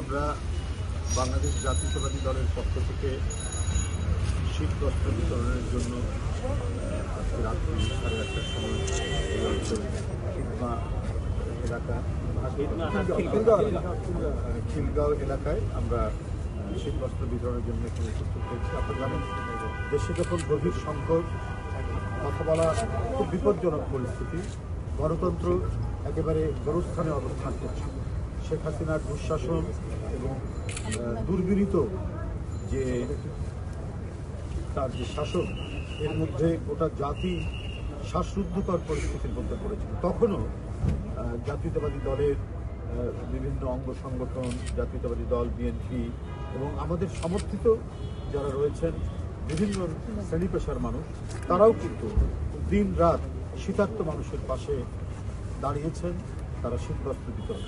আমরা বাংলাদেশ জাতীয়তাবাদী দলের পক্ষ থেকে শীত বস্ত্র বিতরণের জন্য রাত্রি সাড়ে আটটার সময় এলাকা খিলগাঁও এলাকায় আমরা শীত বস্ত্র বিতরণের জন্য এখানে উপস্থিত হয়েছি। আপনারা জানেন, দেশে যখন গভীর সংকট, কথা বলা খুব বিপজ্জনক পরিস্থিতি, গণতন্ত্র একেবারে গোরস্থানে অবস্থান করছে। শেখ হাসিনার দুঃশাসন এবং দুর্বিনীত যে তার যে শাসন, এর মধ্যে গোটা জাতি শ্বাসরুদ্ধকর পরিস্থিতির মধ্যে পড়েছিল। তখনও জাতীয়তাবাদী দলের বিভিন্ন অঙ্গ সংগঠন, জাতীয়তাবাদী দল, বিএনপি এবং আমাদের সমর্থিত যারা রয়েছেন, বিভিন্ন শ্রেণি পেশার মানুষ, তারাও কিন্তু দিন রাত শীতার্ত মানুষের পাশে দাঁড়িয়েছেন, তারা শীতবস্ত্র বিতরণ